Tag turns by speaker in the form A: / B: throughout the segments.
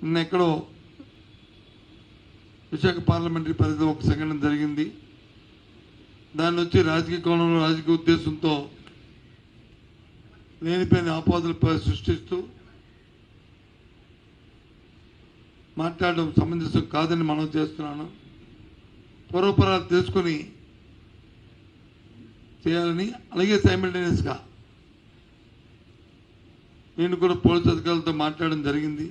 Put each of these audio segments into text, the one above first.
A: నిన్న ఎక్కడో విశాఖ పార్లమెంటరీ పరిధి ఒక సంఘటన జరిగింది. దాన్ని వచ్చి రాజకీయ కోణంలో రాజకీయ ఉద్దేశంతో లేనిపోయిన ఆపాదలు సృష్టిస్తూ మాట్లాడడం సమంజసం కాదని మనం చేస్తున్నాను. పూర్వపరాలు తెలుసుకొని చేయాలని అలాగే సైమిల్టేనియస్గా నేను కూడా పోలీస్ అధికారులతో మాట్లాడడం జరిగింది.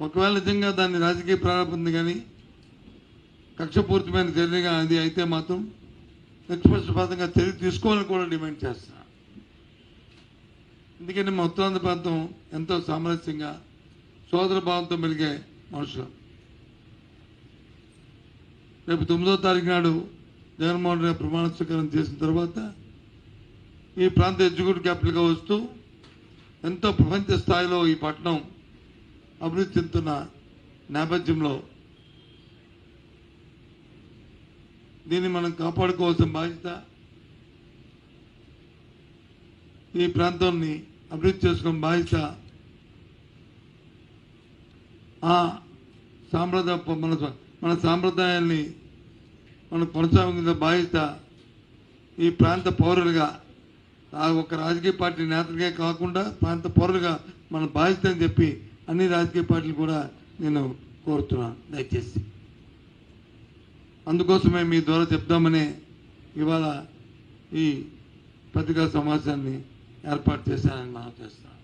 A: ఒకవేళ నిజంగా దాన్ని రాజకీయ ప్రారంభం కానీ కక్షపూరితమైన చర్యగా అది అయితే మాత్రం నిష్పక్షపాతంగా చర్య తీసుకోవాలని కూడా డిమాండ్ చేస్తున్నా ఎందుకంటే మా ఉత్తరాంధ్ర ప్రాంతం ఎంతో సామరస్యంగా సోదర భావంతో మెలిగే మనుషులు. రేపు తొమ్మిదో తారీఖు నాడు జగన్మోహన్ రెడ్డి ప్రమాణ స్వీకారం చేసిన తర్వాత ఈ ప్రాంత ఎగ్జిక్యూటివ్ క్యాపిటల్గా వస్తూ ఎంతో ప్రపంచ స్థాయిలో ఈ పట్టణం అభివృద్ధి చెందుతున్న నేపథ్యంలో దీన్ని మనం కాపాడుకోవాల్సిన బాధ్యత ఈ ప్రాంతాన్ని అభివృద్ధి చేసుకున్న బాధ్యత ఆ సాంప్రదాయ మన మన సాంప్రదాయాన్ని మనం కొనసాగించిన బాధ్యత ఈ ప్రాంత పౌరులుగా ఆ ఒక రాజకీయ పార్టీ నేతలుగా కాకుండా ప్రాంత పౌరులుగా మన బాధ్యత అని చెప్పి అన్ని రాజకీయ పార్టీలు కూడా నేను కోరుతున్నాను దయచేసి. అందుకోసమే మీ ద్వారా చెప్దామనే ఇవాళ ఈ పత్రికా సమాచారాన్ని ఏర్పాటు చేశానని మనం చేస్తున్నాను